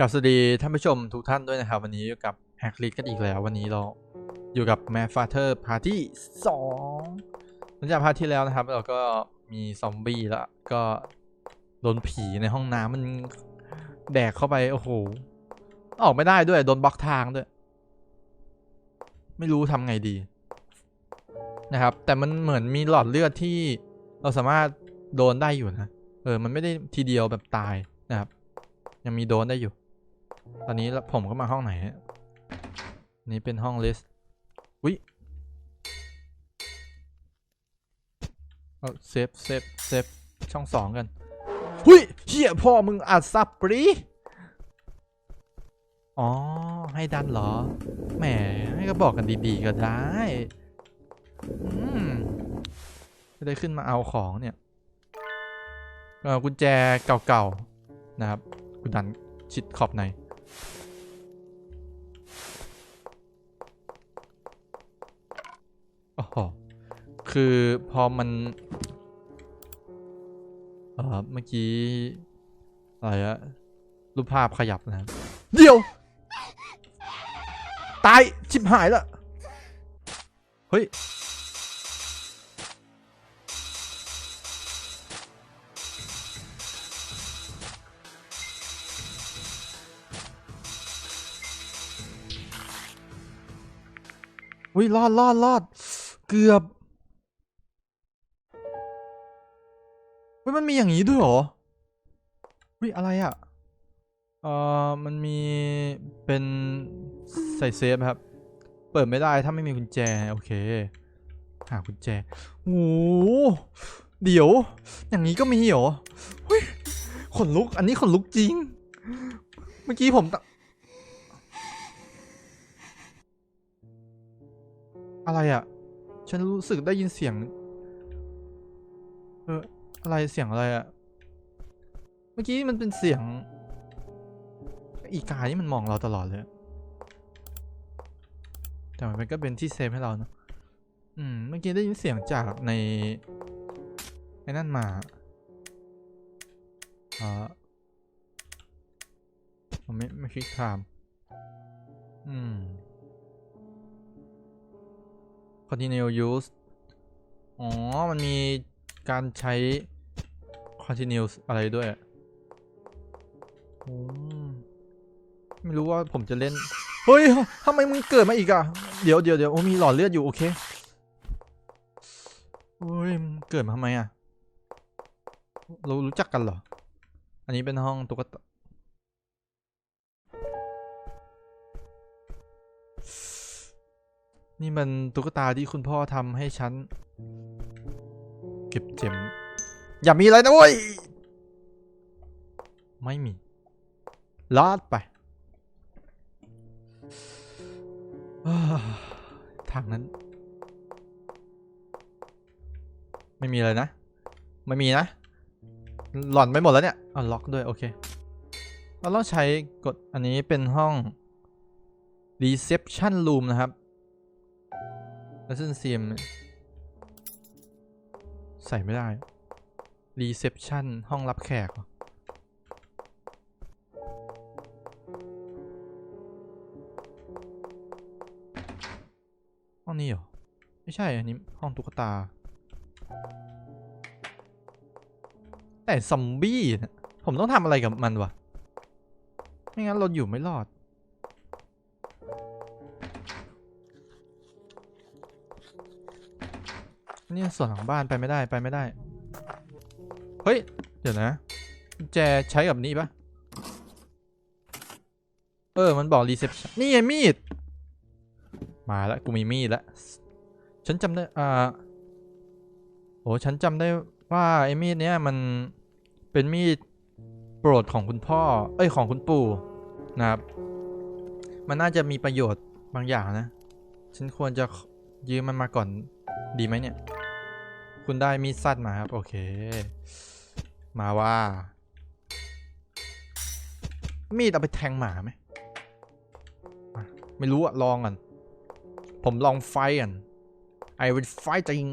กับสวัสดีท่านผู้ชมทุกท่านด้วยนะครับ วันนี้อยู่กับแฮกลิสกันอีกแล้ว วันนี้เราอยู่กับ m a d Father Party 2หลังจากพาร์ทที่แล้วนะครับ เราก็มีซอมบี้แล้ว ก็โดนผีในห้องน้ำมันแดกเข้าไป โอ้โห ออกไม่ได้ด้วย โดนบล็อกทางด้วย ไม่รู้ทำไงดีนะครับ แต่มันเหมือนมีหลอดเลือดที่เราสามารถโดนได้อยู่นะ เออ มันไม่ได้ทีเดียวแบบตายนะครับ ยังมีโดนได้อยู่ ตอนนี้ผมก็มาห้องไหนฮะนี่เป็นห้องลิสต์วิเอาเซฟเซฟเซฟช่องสองกันหุยเฮียพ่อมึงอัดซับปรีอ๋อ ให้ดันเหรอ แหมให้ก็บอกกันดีๆก็ได้ อืมจะได้ขึ้นมาเอาของเนี่ยเอ่อกุญแจเก่าๆ นะครับ กูดันชิดขอบใน โอ้โหคือพอมัน เอ่อเมื่อกี้อะไรอะรูปภาพขยับนะครับเดี๋ยว ตาย ชิบหายละเฮ้ย อุ้ยรอดรอดรอด เกือบเฮ้ยมันมีอย่างนี้ด้วยเหรออุ้ยอะไรอะ่ะเอ่อมันมีเป็นใส่เซฟครับ เปิดไม่ได้ถ้าไม่มีกุญแจ โอเค หากุญแจโอ้โหเดี๋ยว อย่างนี้ก็มีเหรอเฮ้ยขนลุก อันนี้ขนลุกจริง เมื่อกี้ผม อะไรอะ่ะ ฉันรู้สึกได้ยินเสียง เออ อะไรเสียงอะไรอะเมื่อกี้มันเป็นเสียง อีกานี่มันมองเราตลอดเลย แต่มันก็เป็นที่เซฟให้เราเนอะอืม เมื่อกี้ได้ยินเสียงจากในไอ้นั่นมาเอ่าผมไม่ไม่คลิกไทม์อืม continue use อ๋อ มันมีการใช้ continuous อะไรด้วยอืมไม่รู้ว่าผมจะเล่น เฮ้ยทำไมมึงเกิดมาอีกอะเดี๋ยวเดี๋ยวเดี๋ยวโอ้มีหลอดเลือดอยู่ โอเคเฮ้ยมึงเกิดมาทำไมอะเรารู้จักกันเหรอ อันนี้เป็นห้องตุ๊กตา นี่มันตุ๊กตาที่คุณพ่อทำให้ฉัน เก็บเจมอย่ามีอะไรนะเว้ย ไม่มี ลาดไปอ้าทางนั้น ไม่มีอะไรนะ ไม่มีนะ หล่อนไปหมดแล้วเนี่ยอ๋อล็อกด้วย โอเค เราต้องใช้กดอันนี้เป็นห้อง reception room นะครับ แล้วซึ่งเซียม ใส่ไม่ได้ reception ห้องรับแขกห้องนี้เหรอ ไม่ใช่ อันนี้ ห้องตุ๊กตา แต่ซอมบี้ผมต้องทำอะไรกับมันวะ ไม่งั้นเราอยู่ไม่รอด นี่ส่วนหลังบ้านไปไม่ได้ไปไม่ได้ เฮ้ย เดี๋ยวนะแจใช้กับนี่ปะเออ มันบอกรีเซพชันนี่ไงมีด มาแล้วกูมีมีดแล้วฉันจำได้ อ่า โอ้ฉันจำได้ว่าไอ้มีดเนี้ยมันเป็นมีดโปรดของคุณพ่อ เอ้ยของคุณปู่นะครับ มันน่าจะมีประโยชน์บางอย่างนะ ฉันควรจะยืมมันมาก่อนดีไหมเนี่ย คุณได้มีดสั้นมาครับ โอเค มาว่า มีดเอาไปแทงหมาไหม ไม่รู้อะลองกัน ผมลองไฟกัน I will fighting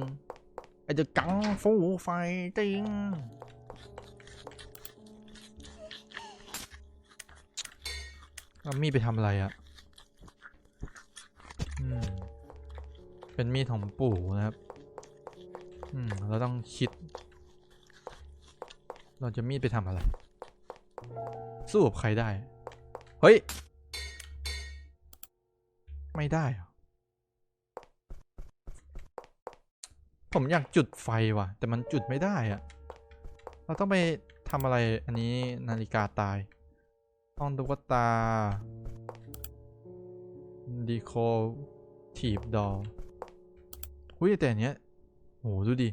I the kung fu fighting เอามีดไปทำอะไรอะ่ะอืมเป็นมีดของปู่นะครับ เราต้องคิด เราจะมีดไปทำอะไร สู้กับใครได้ เฮ้ย ไม่ได้หรอผมอยากจุดไฟว่ะ แต่มันจุดไม่ได้อะเราต้องไปทำอะไร อันนี้นาฬิกาตายห้องตุ๊กตาดีโคทีบดอลหุ้ยแต่อันเนี้ย โหดูดิ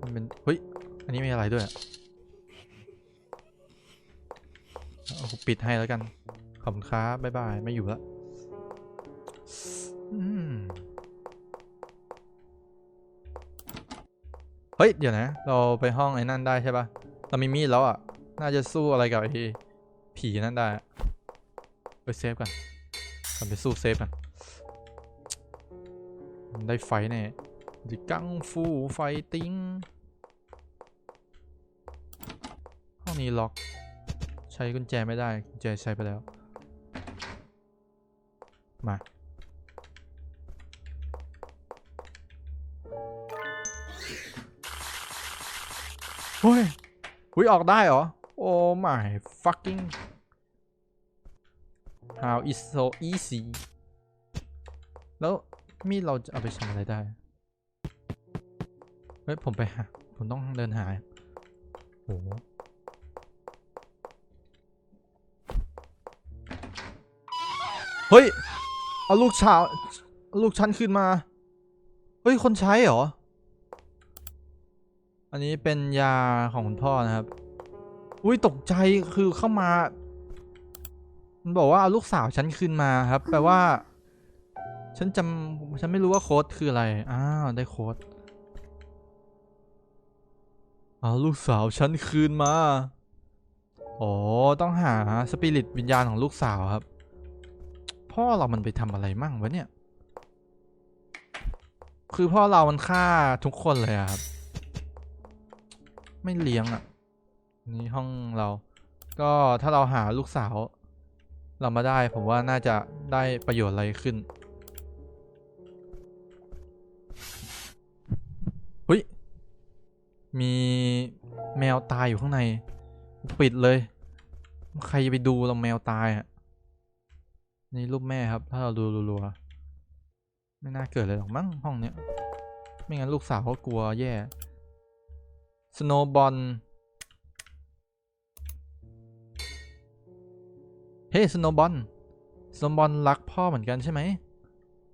มันเป็น เฮ้ย อันนี้มีอะไรด้วยอะเอาปิดให้แล้วกัน ขอบคุณครับบ๊ายบาย ไม่อยู่ล้วอืมเฮ้ย เดี๋ยวนะ เราไปห้องไอ้นั่นได้ใช่ปะเรามีมีดแล้วอะ น่าจะสู้อะไรกับไอ้ผีนั่นได้ ไปเซฟกันกลันไปสู้เซฟกัน ได้ไฟแน่ดิกังฟูไฟติ้งห้องนี้ล็อก ใช้กุญแจไม่ได้กุญแจใช้ไปแล้ว มาเฮ้ยหุยออกได้เหรอ โอ้ my fucking how is so easy แล้ว มีดเราจะเอาไปทำอะไรได้ เฮ้ย ผมไปหา ผมต้องเดินหา โอ้โหเฮ้ย เอาลูกชาวลูกฉันขึ้นมา เฮ้ย คนใช้เหรอ อันนี้เป็นยาของคุณพ่อนะครับ อุ้ยตกใจคือเข้ามา มันบอกว่าเอาลูกสาวฉันคืนมาครับ แปลว่า ฉันจำฉันไม่รู้ว่าโค้ดคืออะไร อ้าว ได้โค้ด เอาลูกสาวฉันคืนมา อ๋อ ต้องหาสปิริตวิญญาณของลูกสาวครับ พ่อเรามันไปทำอะไรมั่งวะเนี่ย คือพ่อเรามันฆ่าทุกคนเลยครับ ไม่เลี้ยงอะ นี่ห้องเรา ก็ถ้าเราหาลูกสาว เรามาได้ผมว่าน่าจะได้ประโยชน์อะไรขึ้น มีแมวตายอยู่ข้างใน ปิดเลย ใครจะไปดูเราแมวตายอะ นี่รูปแม่ครับ ถ้าเราดูรัวๆไม่น่าเกิดเลยหรอกมั้งห้องเนี้ย ไม่งั้นลูกสาวเขากลัวแย่สโนบอลเฮ้สโนบอลสโนบอลรักพ่อเหมือนกันใช่ไหม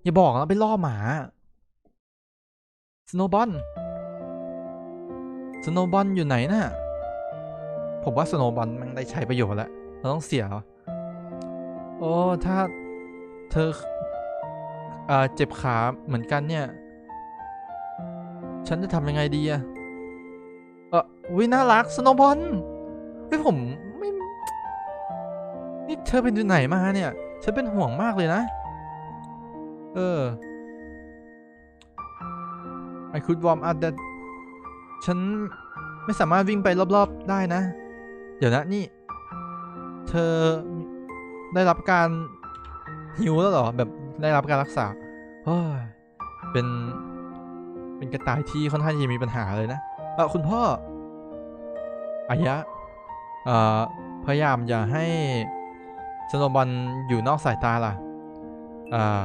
อย่าบอกนะไปล่อหมาสโนบอล สโนบอลอยู่ไหนน่ะ ผมว่าสโนบอลมันได้ใช้ประโยชน์แล้ว เราต้องเสีย โอ้ ถ้าเธอเอ่อเจ็บขาเหมือนกันเนี่ย ฉันจะทำยังไงดีอะเออวิน่ารักสโนบอลเฮ้ยผมไม่ นี่เธอเป็นอยู่ไหนมาเนี่ย ฉันเป็นห่วงมากเลยนะ เออ I could warm up that ฉันไม่สามารถวิ่งไปรอบๆได้นะ เดี๋ยวนะนี่ เธอได้รับการหิวแล้วเหรอ แบบได้รับการรักษาเฮ้ยเป็น เป็นกระต่ายที่ค่อนข้างจะมีปัญหาเลยนะเออคุณพ่ออายะเอ่อพยายามอย่าให้สโนบอลอยู่นอกสายตาล่ะอ่า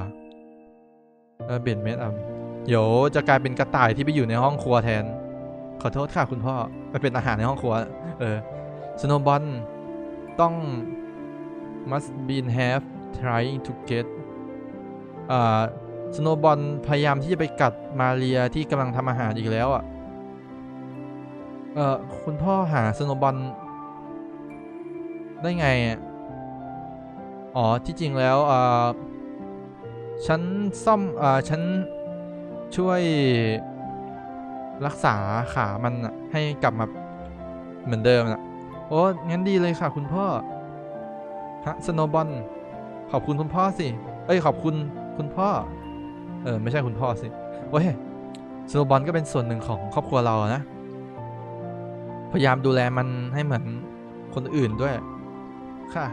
เออเบนเมดอะเดี๋ยวจะกลายเป็นกระต่ายที่ไปอยู่ในห้องครัวแทน ขอโทษค่ะคุณพ่อไปเป็นอาหารในห้องครัว เออสโนบอลต้อง must be have trying to get อ่าสโนบอลพยายามที่จะไปกัดมาเรียที่กำลังทำอาหารอีกแล้วอะ เออคุณพ่อหาสโนบอลได้ไงอะอ๋อ ที่จริงแล้วอ่าฉันซ่อมอ่าฉันช่วย รักษาขามันให้กลับมาเหมือนเดิมนะโอ้งั้นดีเลยค่ะ คุณพ่อฮะสโนบอลขอบคุณคุณพ่อสิ เอ้ยขอบคุณคุณพ่อ เออไม่ใช่คุณพ่อสิโอ้ยสโนบอลก็เป็นส่วนหนึ่งของครอบครัวเรานะ พยายามดูแลมันให้เหมือนคนอื่นด้วย ค่ะ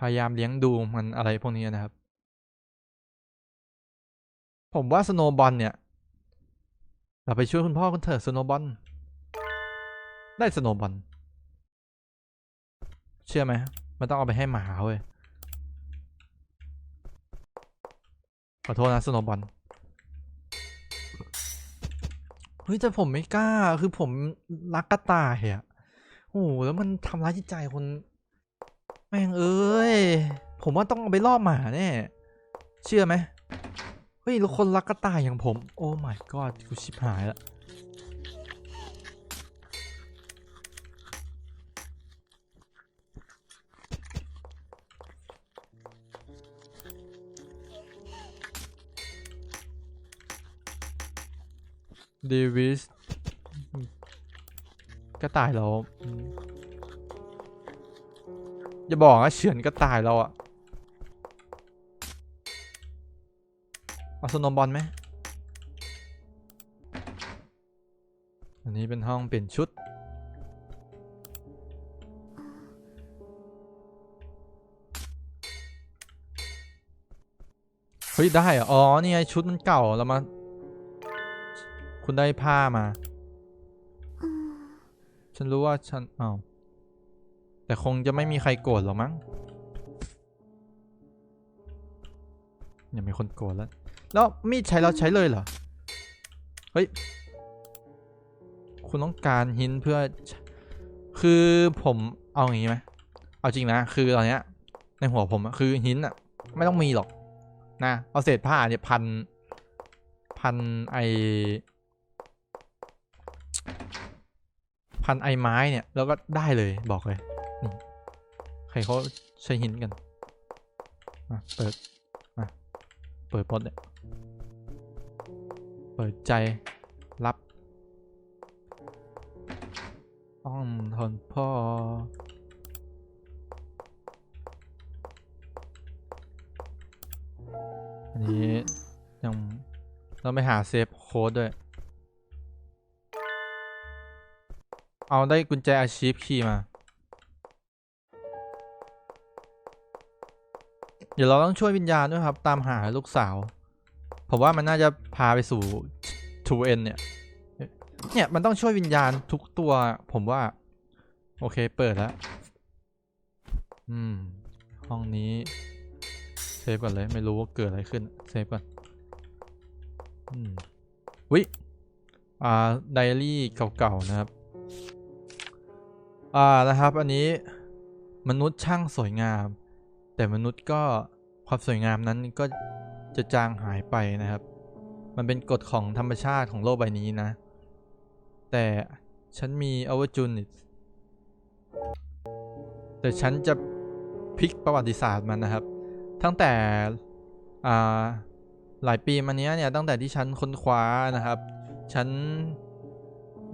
พยายามเลี้ยงดูมันอะไรพวกนี้นะครับ ผมว่าสโนบอลเนี่ย เราไปช่วยคุณพ่อกันเถอะสโนบอลได้สโนบอลเชื่อไหมมันต้องเอาไปให้หมาเว้ยขอโทษนะสโนบอลเฮ้ยแต่ผมไม่กล้าคือผมรักกระต่ายอะโอ้โหแล้วมันทำร้ายจิตใจคนแม่งเอ้ย ผมว่าต้องเอาไปล่อหมาแน่เชื่อไหม เฮ้ยคนรักกระต่ายอย่างผม โอ้ my god กูชิบหายละเดวิสกระต่ายเราอืมอย่าบอกว่าเฉือนกระต่ายเราอะ เอาสโนว์บอลไหมอันนี้เป็นห้องเปลี่ยนชุด เฮ้ย ได้อ๋อ นี่ไงชุดมันเก่าเรามา คุณได้ผ้ามา ฉันรู้ว่าฉันอ้าวแต่คงจะไม่มีใครโกรธหรอมั้งยังมีคนโกรธแล้ว แล้วมีดใช้แล้วใช้เลยเหรอ เฮ้ย คุณต้องการหินเพื่อ คือผมเอาอย่างงี้ไหม เอาจริงนะ คือตอนเนี้ย ในหัวผมคือหินอะไม่ต้องมีหรอก นะ เอาเศษผ้าเนี่ยพัน พันไอ พันไอไม้เนี่ย แล้วก็ได้เลยบอกเลย ใครเขาใช้หินกัน มาเปิด มา เปิดปดเนี่ย ปิดใจรับอ้อมทนพ่อ อันนี้ยังเราไปหาเซฟโค้ดด้วย เอาได้กุญแจอาชีพคีย์มา เดี๋ยวเราต้องช่วยวิญญาณด้วยครับ ตามหาลูกสาว ผมว่ามันน่าจะพาไปสู่ทูเอ็นเนี่ย เนี่ยมันต้องช่วยวิญญาณทุกตัวผมว่า โอเคเปิดแล้วอืม ห้องนี้ เซฟก่อนเลย ไม่รู้ว่าเกิดอะไรขึ้น เซฟก่อน อืมวิอ่าไดอารี่เก่าๆนะครับ อ่านะครับ อันนี้มนุษย์ช่างสวยงาม แต่มนุษย์ก็ความสวยงามนั้นก็ จะจางหายไปนะครับ มันเป็นกฎของธรรมชาติของโลกใบนี้นะ แต่ฉันมี opportunity แต่ฉันจะพลิกประวัติศาสตร์มันนะครับ ตั้งแต่หลายปีมานี้เนี่ยตั้งแต่ที่ฉันค้นคว้านะครับ ฉัน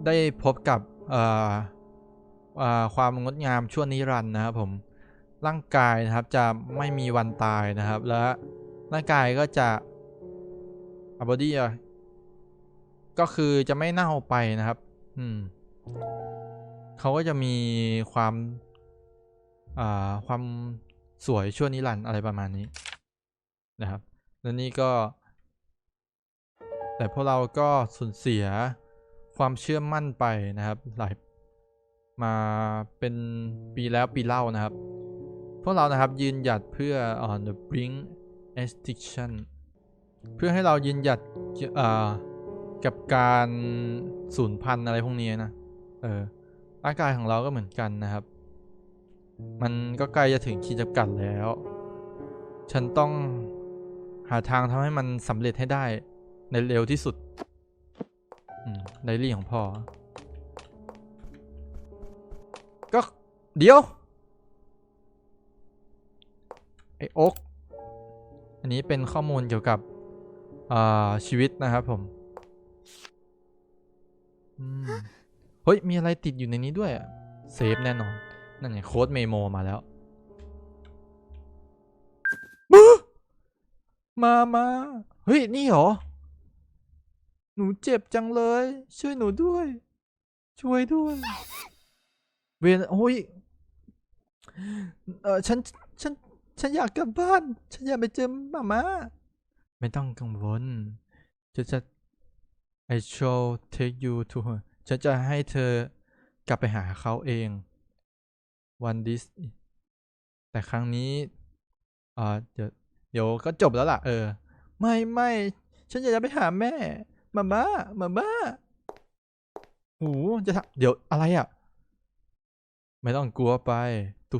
ได้พบกับความงดงามชั่วนิรันดร์นะครับผมร่างกายนะครับจะไม่มีวันตายนะครับ และ ร่างกายก็จะอับอดี้ก็คือจะไม่เน่าไปนะครับ อืมเขาก็จะมีความอ่าความสวยชั่วนิรันดร์อะไรประมาณนี้นะครับ และนี่ก็ แต่พวกเราก็สูญเสียความเชื่อมั่นไปนะครับ หลายมาเป็นปีแล้วปีเล่านะครับ พวกเรานะครับยืนหยัดเพื่อ on the brink extinction เพื่อให้เรายืนหยัดกับการสูญพันธุ์อะไรพวกนี้นะ เออร่างกายของเราก็เหมือนกันนะครับ มันก็ใกล้จะถึงขีดจำกัดแล้ว ฉันต้องหาทางทำให้มันสำเร็จให้ได้ในเร็วที่สุดอืมไดอารี่ของพ่อ ก็เดี๋ยว ไอโอ๊ก อันนี้เป็นข้อมูลเกี่ยวกับอ่าชีวิตนะครับผมอืมเฮ้ย มีอะไรติดอยู่ในนี้ด้วยอะเซฟแน่นอน นั่นไงโค้ดเมโมมาแล้วบูมามาเฮ้ย นี่เหรอ หนูเจ็บจังเลย ช่วยหนูด้วย ช่วยด้วย เวนโอ้ย เออฉัน ฉันอยากกลับบ้าน ฉันอยากไปเจอมาม่าไม่ต้องกังวลฉันจะ I shall take you to her ฉันจะให้เธอกลับไปหาเขาเอง one this แต่ครั้งนี้อ่าเดี๋ยวเดี๋ยวก็จบแล้วล่ะ เออ ไม่ไม่ฉันอยากจะไปหาแม่มาม่ามาม่าโหจะทำเดี๋ยวอะไรอะ ไม่ต้องกลัวไป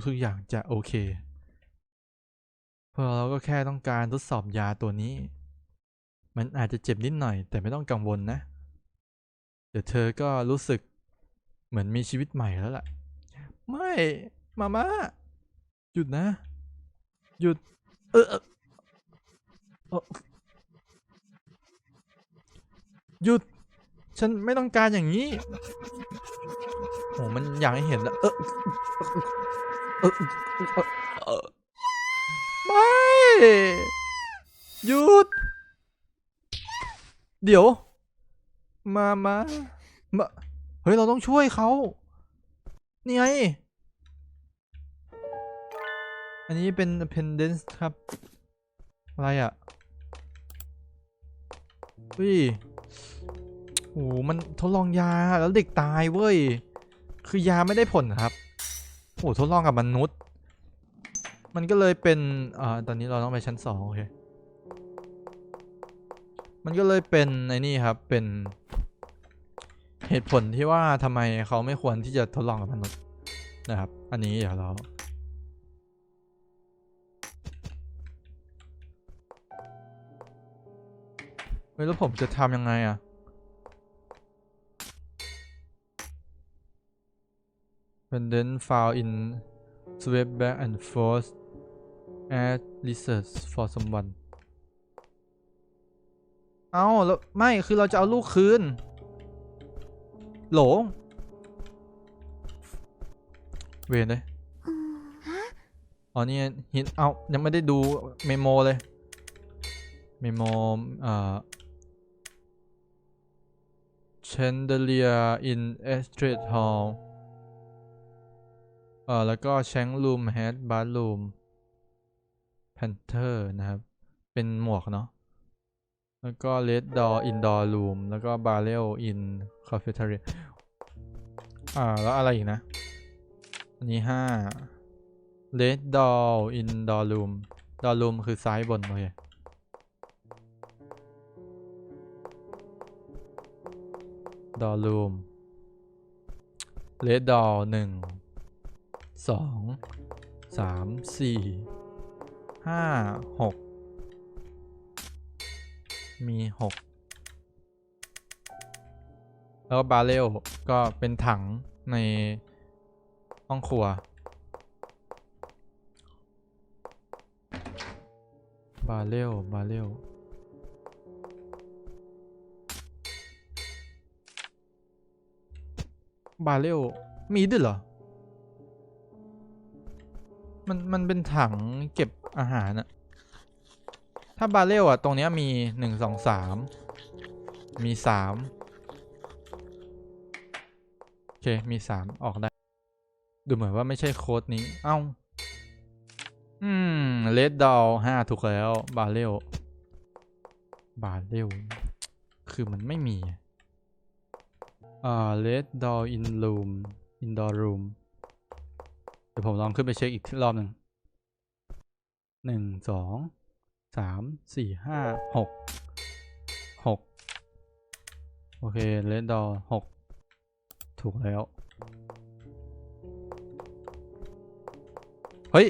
ทุกๆอย่างจะโอเค พราะเราก็แค่ต้องการทดสอบยาตัวนี้ มันอาจจะเจ็บนิดหน่อยแต่ไม่ต้องกังวลนะ เดี๋ยวเธอก็รู้สึกเหมือนมีชีวิตใหม่แล้วล่ะ ไม่ มาม่าหยุดนะ หยุด เออเออหยุด ฉันไม่ต้องการอย่างนี้โหมันอยากให้เห็นอะเออเออเออ ไม่หยุด เดี๋ยว มามามา เฮ้ย เราต้องช่วยเขานี่ไง อันนี้เป็น appendix ครับ อะไรอะ่ะเฮ้ยโอ้โหมันทดลองยาแล้วเด็กตายเว้ย คือยาไม่ได้ผลครับ โอ้ทดลองกับมนุษย์ มันก็เลยเป็นอ่าตอนนี้เราต้องไปชั้นสองโอเค มันก็เลยเป็นไอ้นี่ครับเป็น เหตุผลที่ว่าทำไมเขาไม่ควรที่จะทดลองกับมนุษย์นะครับ อันนี้เดี๋ยวเราเฮ้ยแล้วผมจะทำยังไงอะ When then found in swept back and forth as research for someone เอาแล้วไม่คือเราจะเอาลูกคืน โหล เวนเลยอืมฮะอ๋อนี่หินเอายังไม่ได้ดูเมโมเลย เมโมเอ่อ chandelier in Estrid Hall เอ่อแล้วก็ Shank Room Head Bathroom Panther นะครับ เป็นหมวกเนาะแล้วก็ Red Door Indoor Room แล้วก็ Barrel in Cafeteria อ่า แล้วอะไรอีกนะ อันนี้ห้า Red Door Indoor Room Door Room คือซ้ายบนโอเคดอรูมเลดดอหนึ่งสองสามสี่ ห้าหกมีหกแล้วบาเรลก็เป็นถังในห้องครัว บาเรลบาเรลบาเรลมีด้วยเหรอ มัน มันเป็นถังเก็บ อาหารอะถ้าบาเรลอะตรงเนี้ยมีหนึ่งสองสามมีสามโอเค มีสามออกได้ ดูเหมือนว่าไม่ใช่โค้ดนี้ เอ้า อืมเลดดอลห้าถูกแล้ว บาเรลบาเรลคือมันไม่มี อ่า red door in room indoor room เดี๋ยวผมลองขึ้นไปเช็คอีกรอบหนึ่ง หนึ่งสองสามสี่ห้าหกหกโอเค red door หกถูกแล้ว เฮ้ย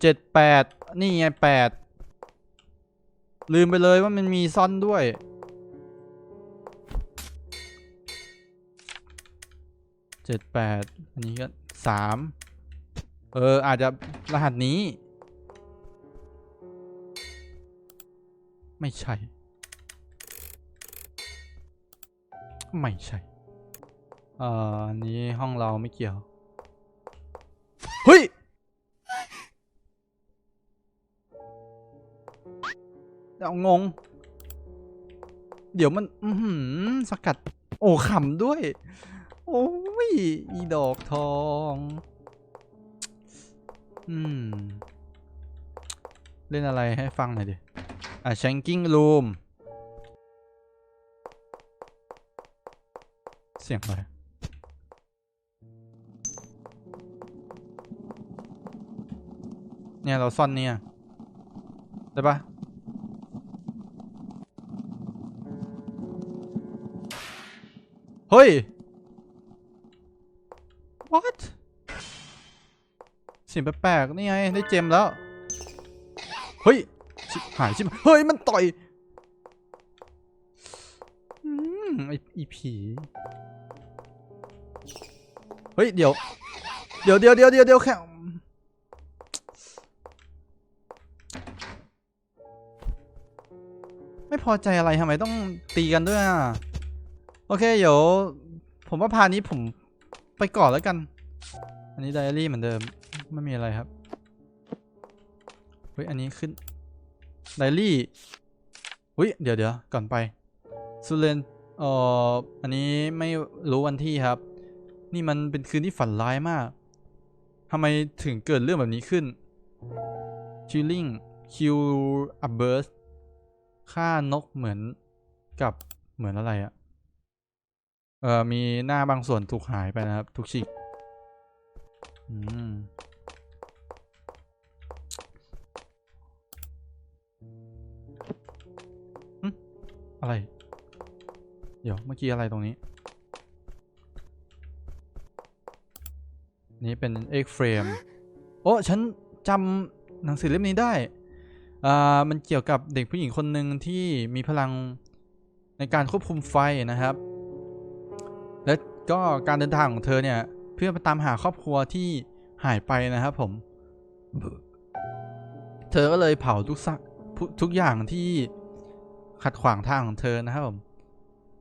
เจ็ดแปดนี่ไงแปดลืมไปเลยว่ามันมีซ่อนด้วย เจ็ดแปดอันนี้ก็สามเออ อาจจะรหัสนี้ ไม่ใช่ ไม่ใช่ เอ่ออันนี้ห้องเราไม่เกี่ยว เฮ้ยเอางง เดี๋ยวมัน อืสกัด โอ้ขำด้วย โอ้ย อีดอกทอง อืม เล่นอะไรให้ฟังหน่อยดิ อะ shanking room เสียงอะไรเนี่ย เราซ่อนเนี่ย ได้ปะเฮ้ย what เสียงแปลกๆนี่ไง ได้เจมแล้ว เฮ้ย ชิบหายชิบเฮ้ยมันต่อยอืมไอไอผีเฮ้ยเดี๋ยวเดี๋ยวเดี๋ยวเดี๋ยวเดี๋ยวเดี๋ยวแค่ไม่พอใจอะไรทำไมต้องตีกันด้วยอะโอเคเดี๋ยวผมว่าพานี้ผมไปก่อนแล้วกัน อันนี้ไดอารี่เหมือนเดิม ไม่มีอะไรครับ เฮ้ย อันนี้ขึ้น ไดรี่เฮ้ยเดี๋ยวเดี๋ยวก่อนไปสุเรนเอ่ออันนี้ไม่รู้วันที่ครับ นี่มันเป็นคืนที่ฝันร้ายมากทำไมถึงเกิดเรื่องแบบนี้ขึ้น chilling kill a bird ฆ่านกเหมือนกับเหมือนอะไรอะเออมีหน้าบางส่วนถูกหายไปนะครับ ถูกฉีกอืม อะไร เดี๋ยวเมื่อกี้อะไรตรงนี้ นี่เป็น X frame โอ้ฉันจำหนังสือเล่มนี้ได้ อ่า มันเกี่ยวกับเด็กผู้หญิงคนหนึ่งที่มีพลังในการควบคุมไฟนะครับ และก็การเดินทางของเธอเนี่ย เพื่อไปตามหาครอบครัวที่หายไปนะครับผม เธอก็เลยเผาทุกสักทุกอย่างที่ ขัดขวางทางของเธอนะครับผม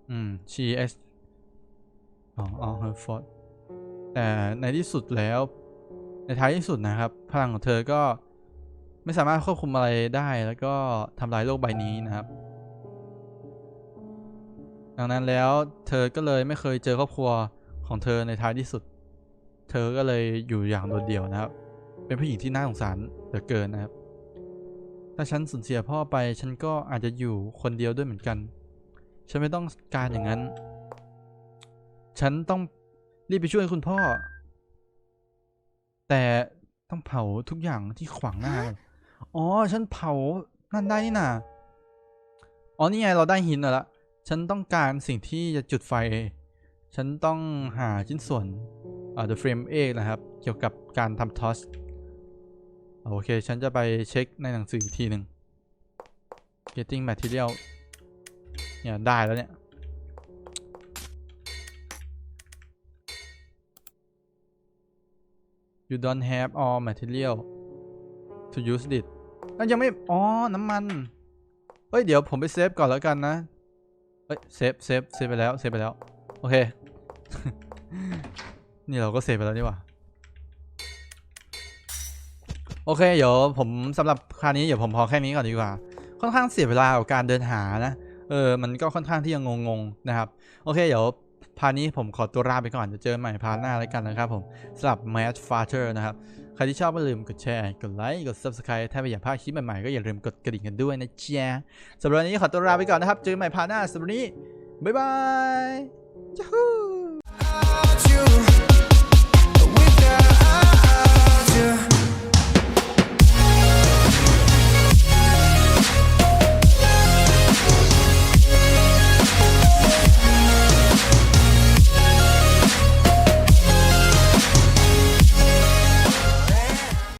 อืม she s อ๋ออ๋อ her fault แต่ในที่สุดแล้ว ในท้ายที่สุดนะครับ พลังของเธอก็ไม่สามารถควบคุมอะไรได้แล้วก็ทำลายโลกใบนี้นะครับ ดังนั้นแล้วเธอก็เลยไม่เคยเจอครอบครัวของเธอในท้ายที่สุด เธอก็เลยอยู่อย่างโดดเดี่ยวนะครับ เป็นผู้หญิงที่น่าสงสารเหลือเกินนะครับ ถ้าฉันสูญเสียพ่อไป ฉันก็อาจจะอยู่คนเดียวด้วยเหมือนกัน ฉันไม่ต้องการอย่างนั้น ฉันต้องรีบไปช่วยคุณพ่อ แต่ต้องเผาทุกอย่างที่ขวางหน้า อ๋อ ฉันเผานั่นได้นี่นาอ๋อ นี่ไง เราได้หินแล้วละฉันต้องการสิ่งที่จะจุดไฟ ฉันต้องหาชิ้นส่วนอ่า the frame egg นะครับ เกี่ยวกับการทำทอส โอเค ฉันจะไปเช็คในหนังสืออีกทีหนึ่ง getting material เนี่ย ได้แล้วเนี่ย you don't have all material to use it นั่นยังไม่ อ๋อ น้ำมัน เฮ้ย เดี๋ยวผมไปเซฟก่อนแล้วกันนะ เฮ้ย เซฟ เซฟ เซฟไปแล้ว เซฟไปแล้ว โอเค นี่เราก็เซฟไปแล้วนี่หว่า โอเค เดี๋ยวผมสำหรับคราวนี้เดี๋ยวผมพอแค่นี้ก่อนดีกว่า ค่อนข้างเสียเวลากับการเดินหานะ เออ มันก็ค่อนข้างที่จะงงๆนะครับ โอเค เดี๋ยวพาร์ทนี้ผมขอตัวลาไปก่อนจะเจอใหม่พาร์ทหน้าแล้วกันนะครับผมสำหรับ Match Father นะครับ ใครที่ชอบก็อย่าลืมกดแชร์ กดไลค์ กด Subscribe ถ้าไม่อยากพลาดคลิปใหม่ๆ ก็อย่าลืมกดกระดิ่งกันด้วยนะจ๊ะสำหรับวันนี้ขอตัวลาไปก่อนนะครับ เจอกันใหม่พาร์ทหน้าสำหรับวันนี้ บ๊ายบายจ้า